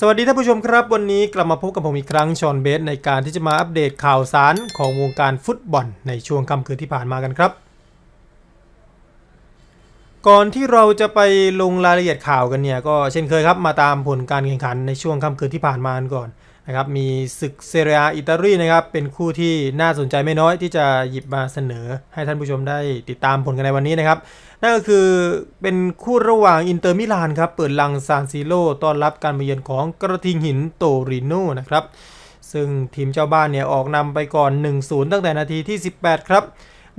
สวัสดีท่านผู้ชมครับวันนี้กลับมาพบกับผมอีกครั้งชอนเบสในการที่จะมาอัปเดตข่าวสารของวงการฟุตบอลในช่วงค่ำคืนที่ผ่านมากันครับ ก่อนที่เราจะไปลงรายละเอียดข่าวกันเนี่ยก็เช่นเคยครับมาตามผลการแข่งขันในช่วงค่ำคืนที่ผ่านมากันก่อน นะครับมีศึกเซเรียอิตาลีนะครับเป็นคู่ที่น่าสนใจไม่น้อยที่จะหยิบมาเสนอให้ท่านผู้ชมได้ติดตามผลกันในวันนี้นะครับ นั่นก็คือเป็นคู่ระหว่างอินเตอร์มิลานครับเปิดลังซานซิโร่ต้อนรับการมาเยือนของกระทิงหินโตริโนนะครับซึ่งทีมเจ้าบ้านเนี่ยออกนำไปก่อน 1-0 ตั้งแต่นาทีที่ 18 ครับ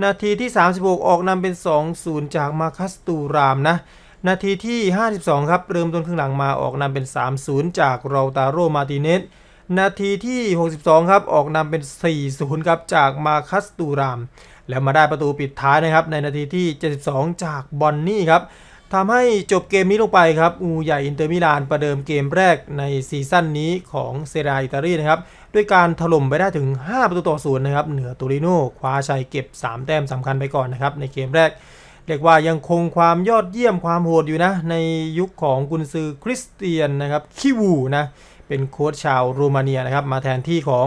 นาทีที่ 36 ออกนำเป็น 2-0 จากมาคัสตูรามนะนาทีที่ 52 ครับเริ่มต้นครึ่งหลังมาออกนำเป็น 3-0 จากเราตาโรมาติเนส นาทีที่ 62 ครับ ออกนำเป็น 4-0 ครับ จากมาคัสตูราม แล้วมาได้ประตูปิดท้ายนะครับ ในนาทีที่ 72 จากบอนนี่ครับทำให้จบเกมนี้ลงไปครับอูใหญ่อินเตอร์มิลานประเดิมเกมแรกในซีซั่นนี้ของเซรียอิตาลีนะครับ ด้วยการถล่มไปได้ถึง 5 ประตูต่อศูนย์นะครับ เหนือตูริโนคว้าชัยเก็บ 3 แต้มสำคัญไปก่อนนะครับ ในเกมแรก เรียกว่ายังคงความยอดเยี่ยมความโหดอยู่นะ ในยุคของกุนซือคริสเตียนนะครับคิวูนะ เป็นโค้ชชาวโรมาเนียนะครับมาแทนที่ของ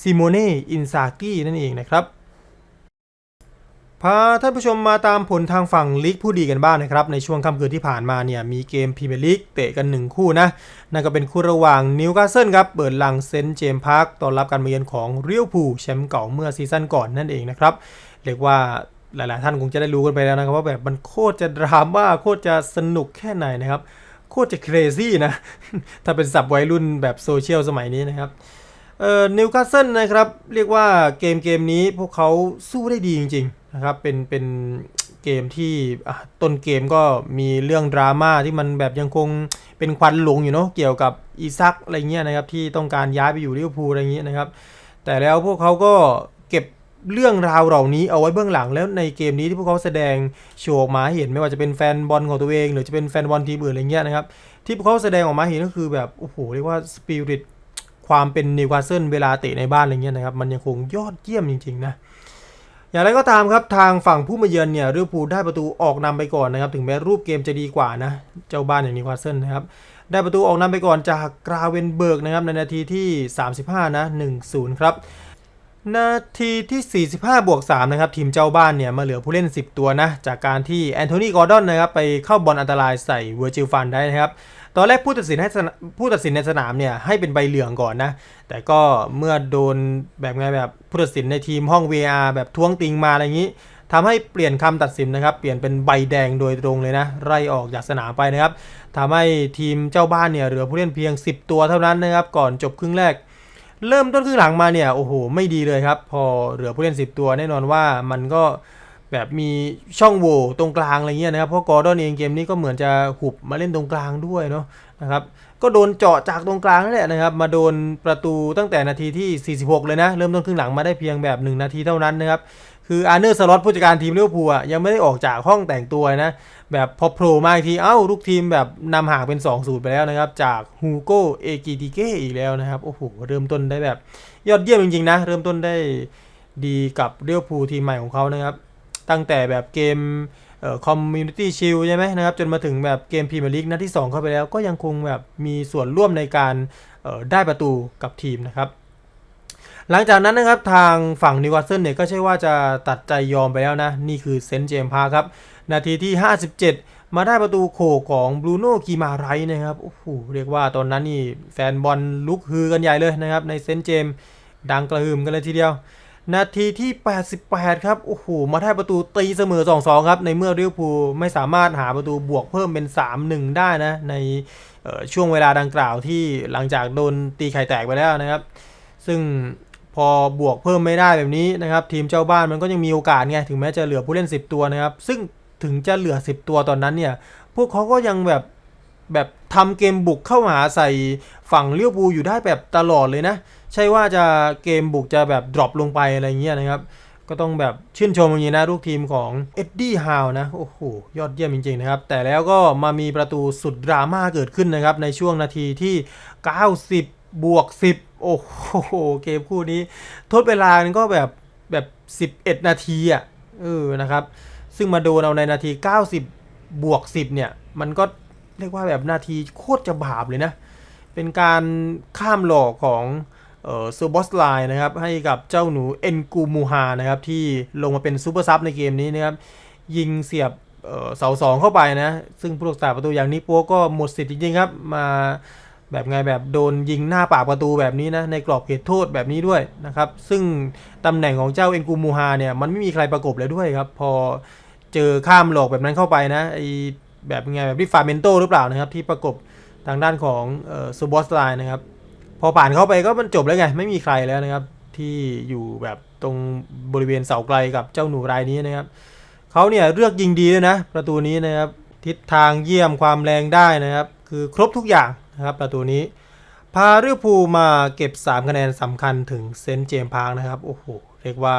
ซิโมเน่อินซากินั่นเองนะครับพาท่านผู้ชมมาตามผลทางฝั่งลีกผู้ดีกันบ้างนะครับ ในช่วงค่ำคืนที่ผ่านมาเนี่ยมีเกมพรีเมียร์ลีกเตะกัน 1 คู่นะ นั่นก็เป็นคู่ระหว่างนิวคาสเซิลครับ เปิดหลังเซนต์เจมส์พาร์คต้อนรับการมาเยือนของเรียวพูแชมป์เก่าเมื่อซีซั่นก่อนนั่นเองนะครับ เรียกว่าหลาย ๆ ท่านคงจะได้รู้กันไปแล้วนะครับว่าแบบมันโคตรจะดราม่าโคตรจะสนุกแค่ไหนนะครับ โคตรจะเครซี่นะ ถ้าเป็นสับวัยรุ่นแบบโซเชียลสมัยนี้นะครับเอ่อนิวคาสเซิลนะครับ เรียกว่าเกมเกมนี้พวกเขาสู้ได้ดีจริงๆนะครับ เป็นเป็นเกมที่ต้นเกมก็มีเรื่องดราม่าที่มันแบบยังคงเป็นควันหลงอยู่เนาะเกี่ยวกับอีซักอะไรเงี้ยนะครับที่ต้องการย้ายไปอยู่ลิเวอร์พูลอะไรเงี้ยนะครับ แต่แล้วพวกเขาก็เก็บ เรื่องราวเหล่านี้เอาไว้เบื้องหลังแล้วในเกมนี้ที่พวกเขาแสดงโชว์ออกมาให้เห็นไม่ว่าจะเป็นแฟนบอลของตัวเอง หรือจะเป็นแฟนบอลทีมอื่นอะไรเงี้ยนะครับ ที่พวกเขาแสดงออกมาเห็นก็คือแบบโอ้โหเรียกว่าสปิริตความเป็นนิวคาสเซิลเวลาเตะในบ้านอะไรเงี้ยนะครับมันยังคงยอดเยี่ยมจริงๆนะอย่างไรก็ตามครับทางฝั่งผู้มาเยือนเนี่ยลิเวอร์พูลได้ประตูออกนำไปก่อนนะครับถึงแม้รูปเกมจะดีกว่านะเจ้าบ้านอย่างนิวคาสเซิลนะครับได้ประตูออกนำไปก่อนจากกราเวนเบิร์กนะครับในนาทีที่ 35 นะ 1-0 ครับ นาทีที่ 45 บวก 3 นะครับ ทีมเจ้าบ้านเนี่ย มาเหลือผู้เล่น 10 ตัวนะ จากการที่แอนโทนีกอร์ดอนนะครับ ไปเข้าบอลอันตรายใส่เวอร์จิลฟันได้นะครับ ตอนแรกผู้ตัดสินให้ผู้ตัดสินในสนามเนี่ย ให้เป็นใบเหลืองก่อนนะ แต่ก็เมื่อโดนแบบไงแบบผู้ตัดสินในทีมห้อง VR แบบท้วงติงมาอะไรอย่างนี้ทำให้เปลี่ยนคำตัดสินนะครับ เปลี่ยนเป็นใบแดงโดยตรงเลยนะ ไล่ออกจากสนามไปนะครับทำให้ทีมเจ้าบ้านเนี่ยเหลือผู้เล่นเพียง 10 ตัวเท่านั้นนะครับ ก่อนจบครึ่งแรก เริ่มต้นครึ่งหลังมาเนี่ยโอ้โหไม่ดีเลยครับ พอเหลือผู้เล่น 10 ตัวแน่นอนว่ามันก็แบบมีช่องโหว่ตรงกลางอะไรเงี้ยนะครับเพราะกอร์ดอนเองเกมนี้ก็เหมือนจะหุบมาเล่นตรงกลางด้วยเนาะนะครับก็โดนเจาะจากตรงกลางนั่นแหละนะครับ มาโดนประตูตั้งแต่นาทีที่ 46 เลยนะ เริ่มต้นครึ่งหลังมาได้เพียงแบบ 1 นาทีเท่านั้นนะครับ คืออาร์เนอร์สล็อตผู้จัดการทีมลิเวอร์พูลอะยังไม่ได้ออกจากห้องแต่งตัวนะ แบบพอโผล่มาอีกที เอ้าลูกทีมแบบนำห่างเป็น2 0ไปแล้วนะครับ จากฮูโกเอกิติเกอีกแล้วนะครับ โอ้โห เริ่มต้นได้แบบ ยอดเยี่ยมจริงๆนะ เริ่มต้นได้ดีกับเรียวภูลทีมใหม่ของเขานะครับ ตั้งแต่แบบเกมเอ่อคอมมูนิตี้ชิลใช่ไหมนะครับ จนมาถึงแบบเกมพรีเมียร์ลีกนัดที่ 2 เข้าไปแล้ว ก็ยังคงแบบมีส่วนร่วมในการได้ประตูกับทีมนะครับ หลังจากนั้นนะครับทางฝั่งนิวคาสเซิลเนี่ยก็ใช่ว่าจะตัดใจยอมไปแล้วนะ นี่คือเซนต์เจมส์พาครับ นาทีที่ 57 มาได้ประตูโขกของบรูโน่กีมาไรส์นะครับโอ้โหเรียกว่าตอนนั้นนี่แฟนบอลลุกฮือกันใหญ่เลยนะครับ ในเซนต์เจมส์ดังกระหึ่มกันเลยทีเดียว นาทีที่ 88 ครับโอ้โหมาได้ประตูตีเสมอ 2-2 ครับ ในเมื่อลิเวอร์พูไม่สามารถหาประตูบวกเพิ่มเป็น 3-1 ได้นะ ในช่วงเวลาดังกล่าวที่หลังจากโดนตีไข่แตกไปแล้วนะครับ ซึ่ง พอบวกเพิ่มไม่ได้แบบนี้นะครับ ทีมเจ้าบ้านมันก็ยังมีโอกาสไงถึงแม้จะเหลือผู้เล่น 10 ตัวนะครับ ซึ่งถึงจะเหลือ 10 ตัวตอนนั้นเนี่ยพวกเขาก็ยังแบบแบบทำเกมบุกเข้าหาใส่ฝั่งเลี้ยวบูอยู่ได้แบบตลอดเลยนะ ใช่ว่าจะเกมบุกจะแบบดรอปลงไปอะไรเงี้ยนะครับ ก็ต้องแบบชื่นชมอย่างนี้นะลูกทีมของเอ็ดดี้ฮาวนะ โอ้โห ยอดเยี่ยมจริง ๆ นะครับ แต่แล้วก็มามีประตูสุดดราม่าเกิดขึ้นนะครับ ในช่วงนาทีที่ 90 บวก 10 โอ้โห เกมคู่นี้ ทดเวลามันก็แบบแบบ 11 นาทีอะเออนะครับ ซึ่งมาโดนเอาในนาที 90 บวก 10 เนี่ย มันก็เรียกว่าแบบนาทีโคตรจะบาปเลยนะ เป็นการข้ามหลอกของเออซูบอสไลน์นะครับ ให้กับเจ้าหนูเอ็นกูมูฮานะครับ ที่ลงมาเป็นซูเปอร์ซับในเกมนี้นะครับ ยิงเสียบเออเสาสองเข้าไปนะ ซึ่งผู้รักษาประตูอย่างนิโป้ก็หมดสิทธิ์จริงๆครับ มา แบบไงแบบโดนยิงหน้าปากประตูแบบนี้นะในกรอบเขตโทษแบบนี้ด้วยนะครับ ซึ่งตำแหน่งของเจ้าเอ็นกูมูฮาเนี่ยมันไม่มีใครประกบเลยด้วยครับ พอเจอข้ามหลอกแบบนั้นเข้าไปนะไอแบบไงแบบที่ฟาเมนโตหรือเปล่านะครับที่ประกบทางด้านของซูบอสไลน์นะครับ พอผ่านเข้าไปก็มันจบแล้วไง ไม่มีใครแล้วนะครับ ที่อยู่แบบตรงบริเวณเสาไกลกับเจ้าหนูรายนี้นะครับเขาเนี่ยเลือกยิงดีด้วยนะ ประตูนี้นะครับ ทิศทางเยี่ยมความแรงได้นะครับ คือครบทุกอย่าง นะครับประตูนี้ พาเรือพูลมาเก็บ 3 คะแนนสำคัญถึงเซนต์เจมส์พาร์คนะครับ โอ้โห เรียกว่า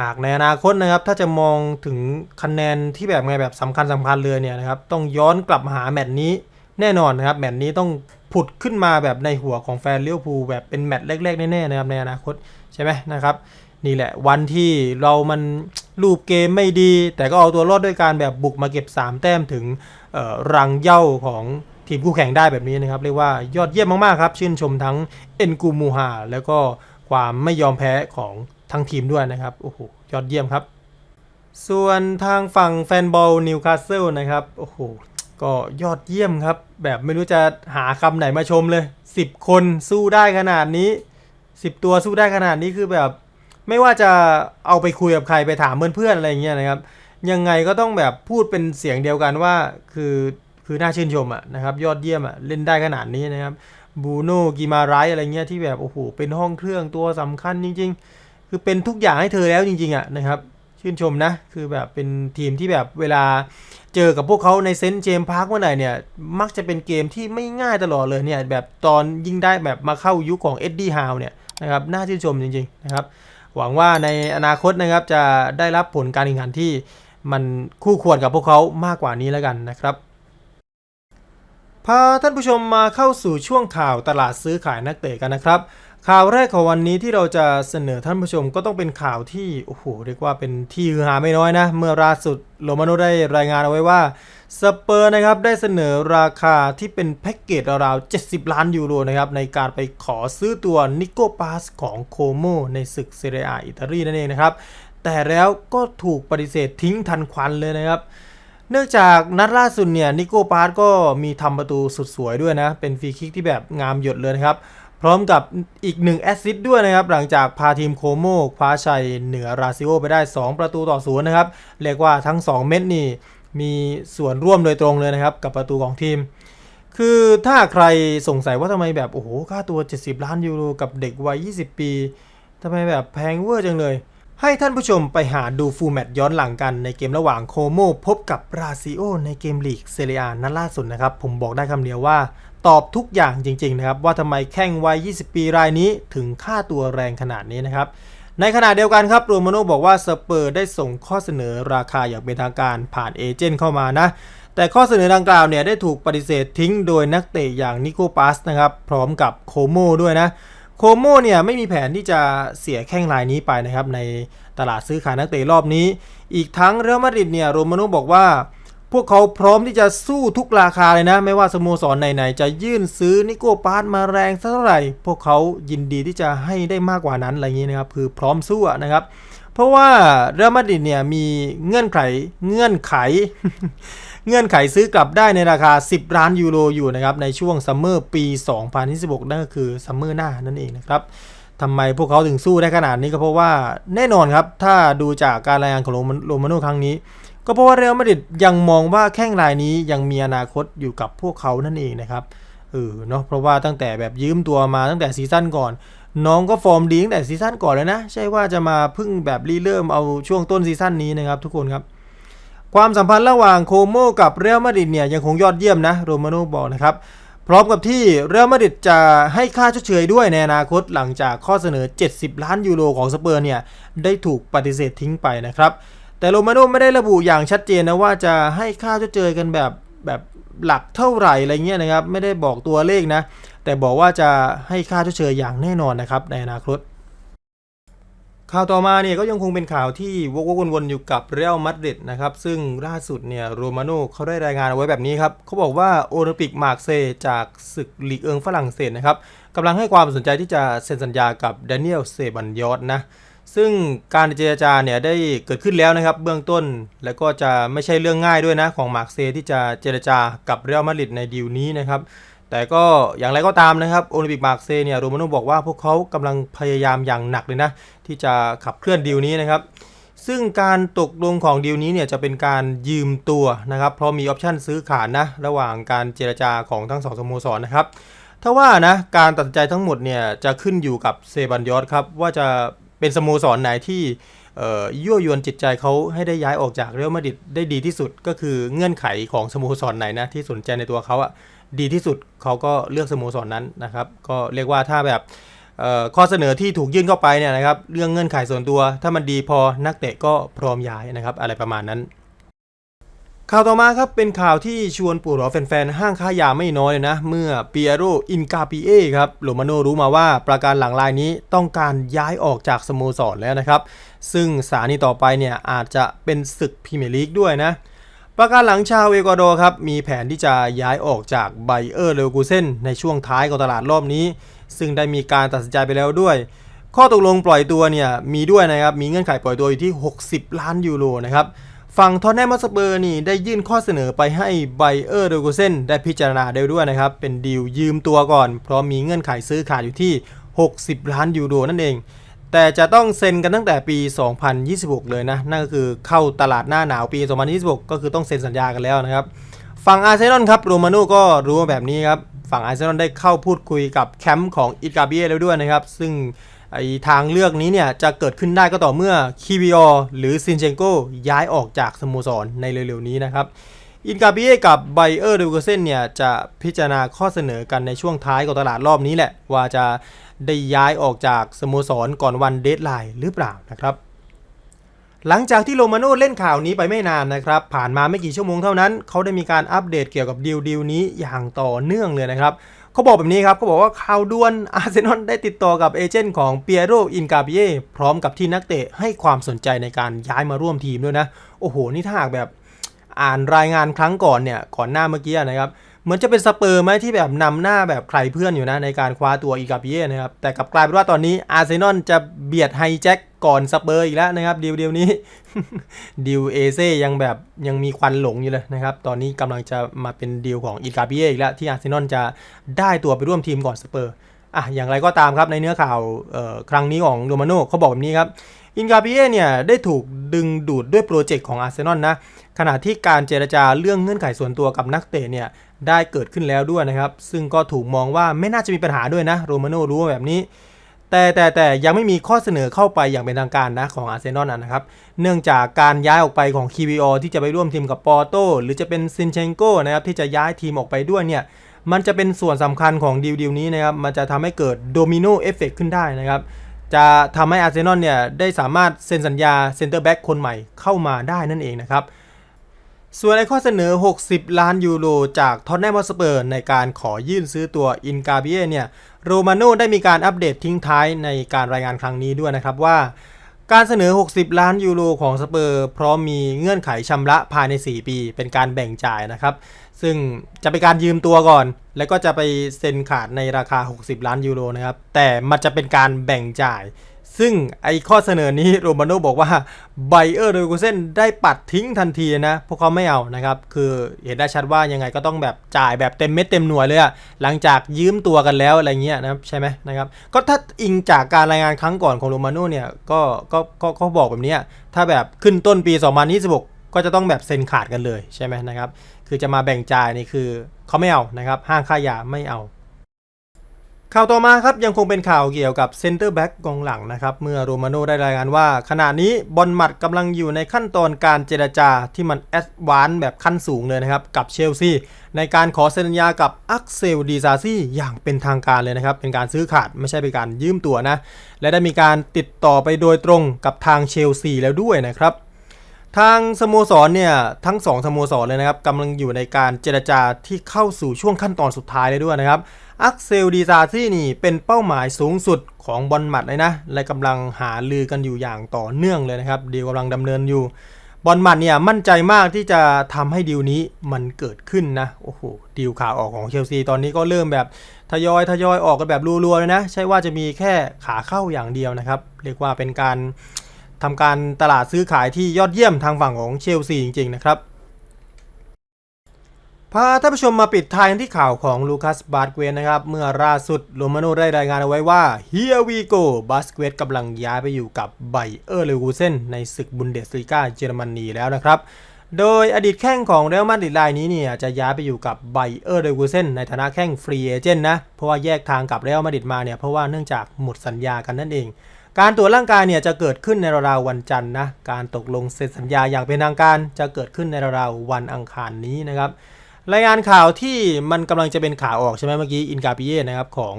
หากในอนาคตนะครับ ถ้าจะมองถึงคะแนนที่แบบไงแบบสำคัญสำคัญเลยเนี่ยนะครับ ต้องย้อนกลับมาหาแมตช์นี้แน่นอนนะครับ แมตช์นี้ต้องผุดขึ้นมาแบบในหัวของแฟนเลี้ยวภูแบบเป็นแมตช์แรกๆแน่ๆนะครับในอนาคตใช่ไหมนะครับ นี่แหละวันที่เรามันรูปเกมไม่ดี แต่ก็เอาตัวรอดด้วยการแบบบุกมาเก็บ 3 แต้มถึงรังเย้าของ ทีมคู่แข่งได้แบบนี้นะครับ เรียกว่ายอดเยี่ยมมาก ๆ ครับ ชื่นชมทั้งเอ็นกูมูฮาแล้วก็ความไม่ยอมแพ้ของทั้งทีมด้วยนะครับ โอ้โห ยอดเยี่ยมครับ ส่วนทางฝั่งแฟนบอลนิวคาสเซิลนะครับ โอ้โห ก็ยอดเยี่ยมครับ แบบไม่รู้จะหาคำไหนมาชมเลย 10 คนสู้ได้ขนาดนี้ 10 ตัวสู้ได้ขนาดนี้คือแบบ ไม่ว่าจะเอาไปคุยกับใครไปถามเพื่อนๆอะไรอย่างเงี้ยนะครับยังไงก็ต้องแบบพูดเป็นเสียงเดียวกันว่า คือ คือน่าชื่นชมอะนะครับยอดเยี่ยมอะเล่นได้ขนาดนี้นะครับบูโน่กิมาไรอะไรเงี้ยที่แบบโอ้โหเป็นห้องเครื่องตัวสำคัญจริง ๆ คือเป็นทุกอย่างให้เธอแล้วจริงๆอะนะครับชื่นชมนะคือแบบเป็นทีมที่แบบเวลาเจอกับพวกเขาในเซนต์เจมส์พาร์คเมื่อไหร่เนี่ยมักจะเป็นเกมที่ไม่ง่ายตลอดเลยเนี่ยแบบตอนยิ่งได้แบบมาเข้ายุคของเอ็ดดี้ฮาวเนี่ยนะครับน่าชื่นชมจริงๆนะครับหวังว่าในอนาคตนะครับจะได้รับผลการแข่งขันที่มันคู่ควรกับพวกเขามากกว่านี้แล้วกันนะครับ พาท่านผู้ชมมาเข้าสู่ช่วงข่าวตลาดซื้อขายนักเตะกันนะครับ ข่าวแรกของวันนี้ที่เราจะเสนอท่านผู้ชมก็ต้องเป็นข่าวที่โอ้โหเรียกว่าเป็นที่ฮือฮาไม่น้อยนะ เมื่อล่าสุดโรมาโนได้รายงานเอาไว้ว่าสเปอร์นะครับได้เสนอราคาที่เป็นแพ็กเกจราวๆ70 ล้านยูโรนะครับในการไปขอซื้อตัวนิโกปาสของโคโมในศึกเซเรียอิตาลีนั่นเองนะครับแต่แล้วก็ถูกปฏิเสธทิ้งทันควันเลยนะครับ เนื่องจากนัดล่าสุดเนี่ยนิโก้ปาร์ตก็มีทำประตูสุดสวยด้วยนะ เป็นฟรีคิกที่แบบงามหยดเลยนะครับ พร้อมกับอีกหนึ่งแอสซิสต์ด้วยนะครับ หลังจากพาทีมโคโมคว้าชัยเหนือราซิโอไปได้ 2 ประตูต่อศูนย์นะครับ เรียกว่าทั้ง 2 เม็ดนี่มีส่วนร่วมโดยตรงเลยนะครับ กับประตูของทีม คือถ้าใครสงสัยว่าทำไมแบบ โอ้โห ค่าตัว 70 ล้านยูโรกับเด็กวัย 20 ปีทำไมแบบแพงเวอร์จังเลย ให้ท่านผู้ชมไปหาดูฟูลแมตย้อนหลังกันในเกมระหว่างโคโมพบกับราซิโอในเกมลีกเซเรียนัดล่าสุดนะครับ ผมบอกได้คำเดียวว่า ตอบทุกอย่างจริง ๆ นะครับ ว่าทำไมแข้งวัย 20 ปีรายนี้ถึงค่าตัวแรงขนาดนี้นะครับ ในขณะเดียวกันครับโรมาโนบอกว่าสเปอร์ได้ส่งข้อเสนอราคาอย่างเป็นทางการผ่านเอเจนต์เข้ามานะแต่ข้อเสนอดังกล่าวเนี่ยได้ถูกปฏิเสธทิ้งโดยนักเตะอย่างนิโคปัสนะครับพร้อมกับโคโมด้วยนะ โคโมเนี่ยไม่มีแผนที่จะเสียแข้งรายนี้ไปนะครับในตลาดซื้อขายนักเตะรอบนี้ อีกทั้งเรอัลมาดริดเนี่ยโรมาโน่บอกว่าพวกเขาพร้อมที่จะสู้ทุกราคาเลยนะ ไม่ว่าสโมสรไหนๆ จะยื่นซื้อนิโก้ปาร์ตมาแรงสักเท่าไหร่ พวกเขายินดีที่จะให้ได้มากกว่านั้นอะไรอย่างนี้นะครับ คือพร้อมสู้นะครับ เพราะว่าเรอัลมาดริดเนี่ยมีเงื่อนไขเงื่อนไข เงื่อนไขซื้อกลับได้ในราคา 10 ล้านยูโรอยู่นะครับในช่วงซัมเมอร์ปี 2026 นั่นก็คือซัมเมอร์หน้านั่นเองนะครับทำไมพวกเขาถึงสู้ได้ขนาดนี้ก็เพราะว่าแน่นอนครับถ้าดูจากการรายงานของโรมาโรมาน่ครั้งนี้ ก็เพราะว่าเรอัลมาดริดยังมองว่าแข้งรายนี้ยังมีอนาคตอยู่กับพวกเขานั่นเองนะครับเออเนาะเพราะว่าตั้งแต่แบบยืมตัวมาตั้งแต่ซีซั่นก่อน น้องก็ฟอร์มดีตั้งแต่ซีซั่นก่อนเลยนะ ใช่ว่าจะมาพึ่งแบบรีเริ่มเอาช่วงต้นซีซั่นนี้นะครับทุกคนครับ ความสัมพันธ์ระหว่างโคโมกับเรอัลมาดริดเนี่ยยังคงยอดเยี่ยมนะโรมาโน่บอกนะครับพร้อมกับที่เรอัลมาดริดจะให้ค่าชดเชยด้วยในอนาคตหลังจากข้อเสนอ 70 ล้านยูโรของสเปอร์เนี่ยได้ถูกปฏิเสธทิ้งไปนะครับ แต่โรมาโน่ไม่ได้ระบุอย่างชัดเจนนะว่าจะให้ค่าชดเชยกันแบบแบบ หลักเท่าไหร่อะไรเงี้ยนะครับ ไม่ได้บอกตัวเลขนะ แต่บอกว่าจะให้ค่าชดเชยอย่างแน่นอนนะครับ ในอนาคตข่าวต่อมาเนี่ยก็ยังคงเป็นข่าวที่วกวนๆอยู่กับเรอัลมาดริดนะครับ ซึ่งล่าสุดเนี่ยโรมาโน่เขาได้รายงานเอาไว้แบบนี้ครับเขาบอกว่าโอลิมปิกมาร์กเซจากศึกลีกเอิงฝรั่งเศสนะครับกำลังให้ความสนใจที่จะเซ็นสัญญากับแด a นิเอลเซบันยอตนะ ซึ่งการเจรจาเนี่ยได้เกิดขึ้นแล้วนะครับเบื้องต้น แล้วก็จะไม่ใช่เรื่องง่ายด้วยนะของมาร์กเซย์ที่จะเจรจากับเรอัลมาดริดในดีลนี้นะครับแต่ก็อย่างไรก็ตามนะครับโอลิมปิกมาร์กเซย์เนี่ยโรมาโน่บอกว่าพวกเขากำลังพยายามอย่างหนักเลยนะที่จะขับเคลื่อนดีลนี้นะครับซึ่งการตกลงของดีลนี้เนี่ยจะเป็นการยืมตัวนะครับ เพราะมีออปชันซื้อขาดนะระหว่างการเจรจาของทั้งสองสโมสรนะครับถ้าว่านะการตัดสินใจทั้งหมดเนี่ยจะขึ้นอยู่กับเซบันยอสครับว่าจะ เป็นสโมสรไหนที่ยั่วยวนจิตใจเขาให้ได้ย้ายออกจากเรอัลมาดริดได้ดีที่สุดก็คือเงื่อนไขของสโมสรไหนนะที่สนใจในตัวเขาอะดีที่สุดเขาก็เลือกสโมสรนั้นนะครับ ก็เรียกว่าถ้าแบบข้อเสนอที่ถูกยื่นเข้าไปเนี่ยนะครับ เรื่องเงื่อนไขส่วนตัว ถ้ามันดีพอนักเตะก็พร้อมย้ายนะครับ อะไรประมาณนั้น ข่าวต่อมาครับเป็นข่าวที่ชวนปวดหัวแฟนๆ ห้างค้ายาไม่น้อยเลยนะ เมื่อเปียโรอินกาปิเอครับโรมาโนรู้มาว่าประการหลังรายนี้ต้องการย้ายออกจากสโมสรแล้วนะครับ ซึ่งสานีต่อไปเนี่ยอาจจะเป็นศึกพรีเมียร์ลีกด้วยนะ ประการหลังชาวเอกวาดอร์ครับมีแผนที่จะย้ายออกจากไบเออร์เลวกูเซนในช่วงท้ายของตลาดรอบนี้ ซึ่งได้มีการตัดสินใจไปแล้วด้วย ข้อตกลงปล่อยตัวเนี่ยมีด้วยนะครับมีเงื่อนไขปล่อยตัวอยู่ที่ 60 ล้านยูโรนะครับ ฝั่งทอนแนมมัสเปอร์นี่ได้ยื่นข้อเสนอไปให้ไบเออร์เลวกูเซนได้พิจารณาได้ด้วยนะครับ เป็นดีลยืมตัวก่อน เพราะมีเงื่อนไขซื้อขาดอยู่ที่ 60 ล้านยูโรนั่นเอง แต่จะต้องเซ็นกันตั้งแต่ปี 2026 เลยนะ นั่นก็คือเข้าตลาดหน้าหนาวปี 2026 ก็คือต้องเซ็นสัญญากันแล้วนะครับฝั่งอาร์เซนอลครับโรมาโน่ก็รู้แบบนี้ครับ ฝั่งอาร์เซนอลได้เข้าพูดคุยกับแคมป์ของอิกาเบียแล้วด้วยนะครับ ซึ่ง ไอทางเลือกนี้เนี่ยจะเกิดขึ้นได้ก็ต่อเมื่อคีวิออหรือซินเชนโกย้ายออกจากสโมสรในเร็วๆนี้นะครับอินกาเบียกับไบเออร์ดูเกเซนเนี่ยจะพิจารณาข้อเสนอกันในช่วงท้ายของตลาดรอบนี้แหละ ว่าจะได้ย้ายออกจากสโมสรก่อนวันเดทไลน์หรือเปล่านะครับหลังจากที่โรมาโน่เล่นข่าวนี้ไปไม่นานนะครับ ผ่านมาไม่กี่ชั่วโมงเท่านั้น เขาได้มีการอัปเดตเกี่ยวกับดีลดีลนี้อย่างต่อเนื่องเลยนะครับ เขาบอกแบบนี้ครับเขาบอกว่าข่าวด่วนอาร์เซนอลได้ติดต่อกับเอเจนต์ของเปียโรอินกาเบียพร้อมกับที่นักเตะให้ความสนใจในการย้ายมาร่วมทีมด้วยนะ โอ้โห นี่ถ้าหากแบบอ่านรายงานครั้งก่อนเนี่ยก่อนหน้าเมื่อกี้นะครับเหมือนจะเป็นสเปอร์ไหมที่แบบนำหน้าแบบใครเพื่อนอยู่นะในการคว้าตัวอีกาเปียนะครับแต่กลับกลายเป็นว่าตอนนี้อาร์เซนอลจะเบียดไฮแจ็ค ก่อนสเปอร์อีกแล้วนะครับดีลเดียวนี้ดีลเอเซยังแบบยังมีควันหลงอยู่เลยนะครับ ตอนนี้กำลังจะมาเป็นดีลของอีกาเปียอีกแล้ว ที่อาร์เซนอลจะได้ตัวไปร่วมทีมก่อนสเปอร์อะอย่างไรก็ตามครับในเนื้อข่าวครั้งนี้ของโรมาโน่เขาบอกแบบนี้ครับอินกาเปียเนี่ยได้ถูกดึงดูดด้วยโปรเจกต์ของอาร์เซนอลนะขณะที่การเจรจาเรื่องเงื่อนไขส่วนตัวกับนักเตะเนี่ยได้เกิดขึ้นแล้วด้วยนะครับ ซึ่งก็ถูกมองว่าไม่น่าจะมีปัญหาด้วยนะโรมาโน่รู้ว่าแบบนี้ แต่แต่แต่ยังไม่มีข้อเสนอเข้าไปอย่างเป็นทางการนะของอาร์เซนอลนะครับ เนื่องจากการย้ายออกไปของคีวีอที่จะไปร่วมทีมกับปอร์โตหรือจะเป็นซินเชนโกนะครับที่จะย้ายทีมออกไปด้วยเนี่ยมันจะเป็นส่วนสำคัญของดีลดีลนี้นะครับ มันจะทำให้เกิดโดมิโนเอฟเฟกขึ้นได้นะครับ จะทำให้อาร์เซนอลเนี่ยได้สามารถเซ็นสัญญาเซ็นเตอร์แบ็กคนใหม่เข้ามาได้นั่นเองนะครับ ส่วนไอ้ข้อเสนอ 60 ล้านยูโร จากท็อตแนมสเปอร์ในการขอยื่นซื้อตัวอินกาเบียเนี่ยโรมาโน่ได้มีการอัปเดตทิ้งท้ายในการรายงานครั้งนี้ด้วยนะครับว่า การเสนอ 60 ล้านยูโรของสเปอร์พร้อมมีเงื่อนไขชำระภายใน 4 ปี เป็นการแบ่งจ่ายนะครับ ซึ่งจะเป็นการยืมตัวก่อน แล้วก็จะไปเซ็นขาดในราคา 60 ล้านยูโรนะครับแต่มันจะเป็นการแบ่งจ่าย ซึ่งไอข้อเสนอนี้โรมาโน่บอกว่าไบเออร์เดกูเซนได้ปัดทิ้งทันทีนะ พวกเขาไม่เอานะครับ คือเห็นได้ชัดว่ายังไงก็ต้องแบบจ่ายแบบเต็มเม็ดเต็มหน่วยเลยอะหลังจากยืมตัวกันแล้วอะไรเงี้ยนะใช่ไหมนะครับ ก็ถ้าอิงจากการรายงานครั้งก่อนของโรมาโน่เนี่ยก็ก็ก็เขาบอกแบบนี้ถ้าแบบขึ้นต้นปี 2026ก็จะต้องแบบเซ็นขาดกันเลยใช่ไหมนะครับ คือจะมาแบ่งจ่ายนี่คือเขาไม่เอานะครับ ห้างค่ายาไม่เอา ข่าวต่อมาครับยังคงเป็นข่าวเกี่ยวกับเซนเตอร์แบ็กกองหลังนะครับเมื่อโรมาโน่ได้รายงานว่า ขณะนี้บอลหมัดกำลังอยู่ในขั้นตอนการเจรจาที่มันแอดวานซ์แบบขั้นสูงเลยนะครับ กับเชลซีในการขอเซ็นสัญญากับอักเซลดีซาซี่อย่างเป็นทางการเลยนะครับ เป็นการซื้อขาดไม่ใช่เป็นการยืมตัวนะ และได้มีการติดต่อไปโดยตรงกับทางเชลซีแล้วด้วยนะครับทางสโมสรเนี่ยทั้ง 2สโมสรเลยนะครับกำลังอยู่ในการเจรจาที่เข้าสู่ช่วงขั้นตอนสุดท้ายเลยด้วยนะครับ อักเซลดีซาซี่นี่เป็นเป้าหมายสูงสุดของบอลหมัดเลยนะ และกำลังหาลือกันอยู่อย่างต่อเนื่องเลยนะครับดีลกำลังดำเนินอยู่บอลหมัดเนี่ยมั่นใจมากที่จะทำให้ดีลนี้มันเกิดขึ้นนะโอ้โหดีลขาออกของเชลซีตอนนี้ก็เริ่มแบบทยอยทยอยออกกันแบบรัวๆเลยนะ ใช่ว่าจะมีแค่ขาเข้าอย่างเดียวนะครับ เรียกว่าเป็นการทำการตลาดซื้อขายที่ยอดเยี่ยมทางฝั่งของเชลซีจริงๆนะครับ พาท่านผู้ชมมาปิดท้ายกันที่ข่าวของลูคัสบาสเกวนนะครับ เมื่อล่าสุดโรมาโนได้รายงานเอาไว้ว่า Here we go บาสเกวนกำลังย้ายไปอยู่กับไบเออร์เลวูเซนในศึกบุนเดสลีกาเยอรมนีแล้วนะครับ โดยอดีตแข้งของเรอัลมาดริดรายนี้เนี่ยจะย้ายไปอยู่กับไบเออร์เลวูเซนในฐานะแข้งฟรีเอเจนต์นะ เพราะว่าแยกทางกับเรอัลมาดริดมาเนี่ยเพราะว่าเนื่องจากหมดสัญญากันนั่นเอง การตรวจร่างกายเนี่ยจะเกิดขึ้นในราววันจันทร์นะ การตกลงเซ็นสัญญาอย่างเป็นทางการจะเกิดขึ้นในราววันอังคารนี้นะครับ รายงานข่าวที่มันกำลังจะเป็นข่าวออกใช่ไหมเมื่อกี้อินกาปิเย่นะครับของ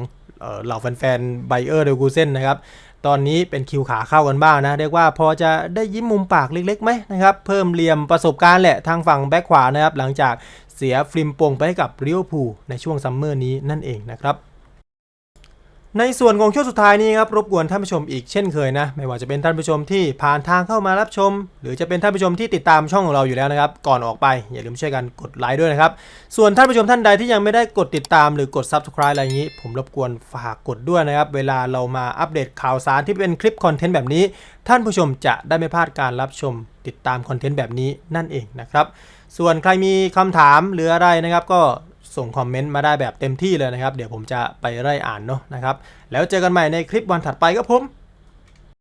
เหล่าแฟนๆไบเออร์เดลกูเซนนะครับตอนนี้เป็นคิวขาเข้ากันบ้างนะ เรียกว่าพอจะได้ยิ้มมุมปากเล็กๆไหมนะครับเพิ่มเหลี่ยมประสบการณ์แหละทางฝั่งแบ็คขวานะครับหลังจากเสียฟริมปงไปให้กับริโอพูในช่วงซัมเมอร์นี้นั่นเองนะครับ ในส่วนของช่วงสุดท้ายนี้ครับรบกวนท่านผู้ชมอีกเช่นเคยนะ ไม่ว่าจะเป็นท่านผู้ชมที่ผ่านทางเข้ามารับชม หรือจะเป็นท่านผู้ชมที่ติดตามช่องของเราอยู่แล้วนะครับ ก่อนออกไปอย่าลืมช่วยกันกดไลค์ด้วยนะครับ ส่วนท่านผู้ชมท่านใดที่ยังไม่ได้กดติดตามหรือกด subscribe อะไรอย่างนี้ ผมรบกวนฝากกดด้วยนะครับ เวลาเรามาอัปเดตข่าวสารที่เป็นคลิปคอนเทนต์แบบนี้ ท่านผู้ชมจะได้ไม่พลาดการรับชม ติดตามคอนเทนต์แบบนี้นั่นเองนะครับส่วนใครมีคำถามหรืออะไรนะครับก็ ส่งคอมเมนต์มาได้แบบเต็มที่เลยนะครับ เดี๋ยวผมจะไปไล่อ่านเนาะนะครับ แล้วเจอกันใหม่ในคลิปวันถัดไปครับผม